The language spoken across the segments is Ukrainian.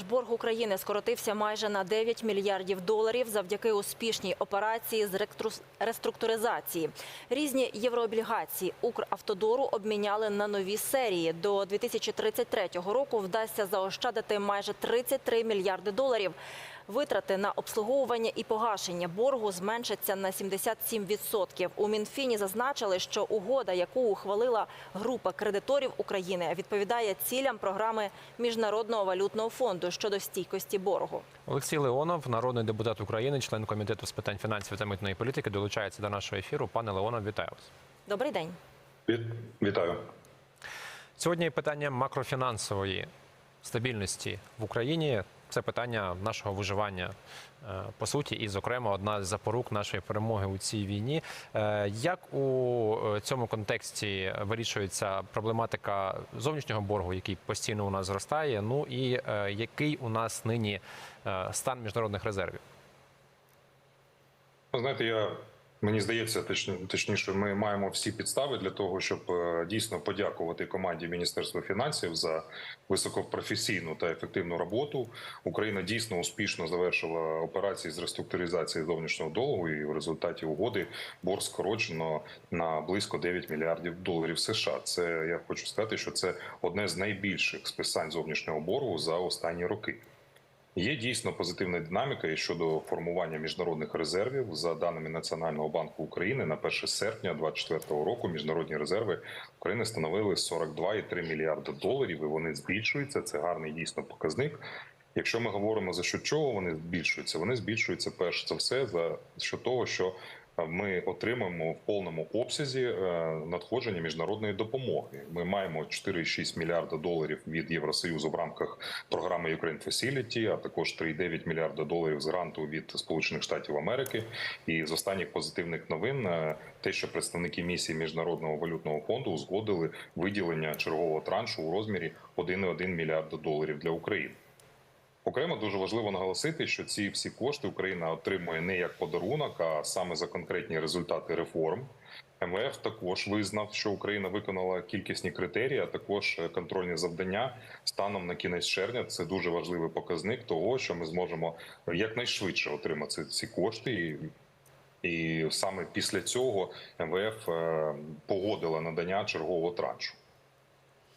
Держборг України скоротився майже на 9 мільярдів доларів завдяки успішній операції з реструктуризації. Різні єврооблігації Укравтодору обміняли на нові серії. До 2033 року вдасться заощадити майже 33 мільярди доларів. Витрати на обслуговування і погашення боргу зменшаться на 77%. У Мінфіні зазначили, що угода, яку ухвалила група кредиторів України, відповідає цілям програми Міжнародного валютного фонду щодо стійкості боргу. Олексій Леонов, народний депутат України, член комітету з питань фінансів та митної політики, долучається до нашого ефіру. Пане Леонов, вітаю вас. Добрий день. Вітаю. Сьогодні питання макрофінансової стабільності в Україні. Це питання нашого виживання е, по суті, і, зокрема, одна з запорук нашої перемоги у цій війні. Е, Як у е, цьому контексті вирішується проблематика зовнішнього боргу, який постійно у нас зростає? Ну і який у нас нині стан міжнародних резервів? Знаєте, я мені здається, точніше, ми маємо всі підстави для того, щоб е, дійсно подякувати команді Міністерства фінансів за високопрофесійну та ефективну роботу. Україна дійсно успішно завершила операції з реструктуризації зовнішнього долгу, і в результаті угоди борг скорочено на близько 9 мільярдів доларів США. Це я хочу сказати, що це одне з найбільших списань зовнішнього боргу за останні роки. Є дійсно позитивна динаміка і щодо формування міжнародних резервів. За даними Національного банку України, на 1 серпня 2024 року міжнародні резерви України становили 42,3 мільярда доларів. І вони збільшуються. Це гарний дійсно показник. Якщо ми говоримо за що чого вони збільшуються, вони збільшуються перш за все за що того, що ми отримаємо в повному обсязі е, надходження міжнародної допомоги. Ми маємо 4,6 мільярда доларів від Євросоюзу в рамках програми Ukraine Facility, а також 3,9 мільярда доларів з гранту від Сполучених Штатів Америки. І з останніх позитивних новин е, те, що представники місії міжнародного валютного фонду узгодили виділення чергового траншу у розмірі 1,1 мільярда доларів для України. Окремо дуже важливо наголосити, що ці всі кошти Україна отримує не як подарунок, а саме за конкретні результати реформ. МВФ також визнав, що Україна виконала кількісні критерії, а також контрольні завдання станом на кінець червня. Це дуже важливий показник того, що ми зможемо якнайшвидше отримати ці кошти. І і саме після цього МВФ е, погодила надання чергового траншу.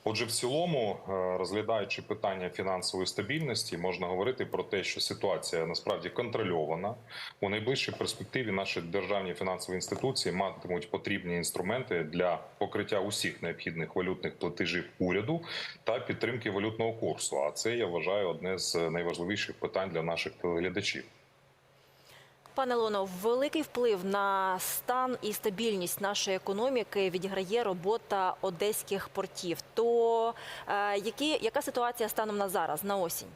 Отже, в цілому, е, розглядаючи питання фінансової стабільності, можна говорити про те, що ситуація насправді контрольована. У найближчій перспективі наші державні фінансові інституції матимуть потрібні інструменти для покриття усіх необхідних валютних платежів уряду та підтримки валютного курсу. А це я вважаю одне з найважливіших питань для наших телеглядачів. Пане Лонов, великий вплив на стан і стабільність нашої економіки відіграє робота одеських портів. То е, які, яка ситуація станом на зараз, на осінь?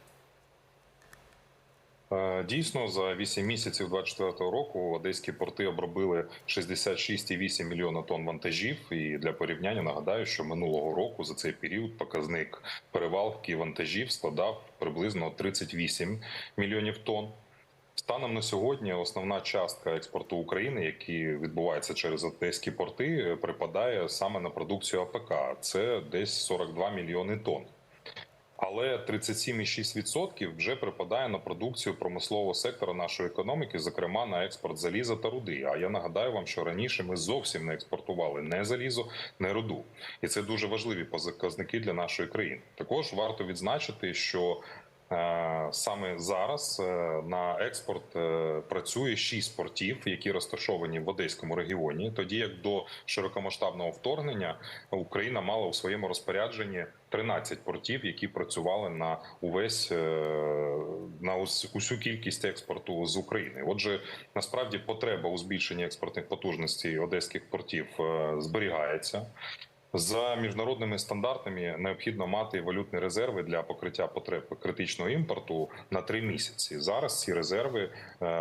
Е, Дійсно, за 8 місяців 2024 року одеські порти обробили 66,8 мільйона тонн вантажів. І для порівняння нагадаю, що минулого року за цей період показник перевалки вантажів складав приблизно 38 мільйонів тонн. Станом на сьогодні основна частка експорту України, який відбувається через одеські порти, припадає саме на продукцію АПК. Це десь 42 мільйони тонн. Але 37,6% вже припадає на продукцію промислового сектора нашої економіки, зокрема на експорт заліза та руди. А я нагадаю вам, що раніше ми зовсім не експортували не залізо, не руду, і це дуже важливі показники для нашої країни. Також варто відзначити, що Саме зараз е, на експорт е, працює шість портів, які розташовані в Одеському регіоні. Тоді як до широкомасштабного вторгнення Україна мала у своєму розпорядженні 13 портів, які працювали на увесь на усю кількість експорту з України. Отже, насправді потреба у збільшенні експортних потужностей одеських портів е, зберігається. За міжнародними стандартами необхідно мати валютні резерви для покриття потреб критичного імпорту на три місяці. Зараз ці резерви е,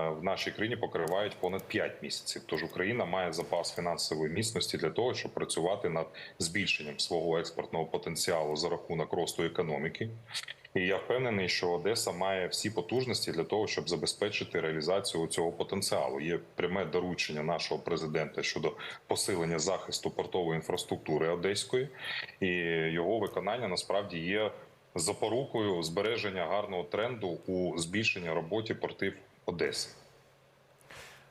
в нашій країні покривають понад 5 місяців. Тож Україна має запас фінансової міцності для того, щоб працювати над збільшенням свого експортного потенціалу за рахунок росту економіки. І я впевнений, що Одеса має всі потужності для того, щоб забезпечити реалізацію цього потенціалу. Є пряме доручення нашого президента щодо посилення захисту портової інфраструктури одеської, і його виконання насправді є запорукою збереження гарного тренду у збільшенні роботі портів Одеси.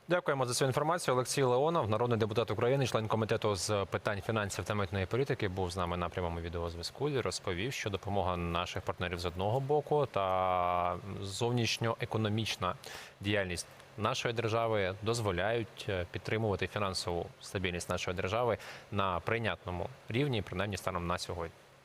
Дякуємо за цю інформацію. Олексій Леонов, народний депутат України, член комітету з питань фінансів та митної політики, був з нами на прямому відеозв'язку. і Розповів, що допомога наших партнерів з одного боку та зовнішньоекономічна діяльність нашої держави дозволяють е, підтримувати фінансову стабільність нашої держави на прийнятному рівні, принаймні станом на сьогодні.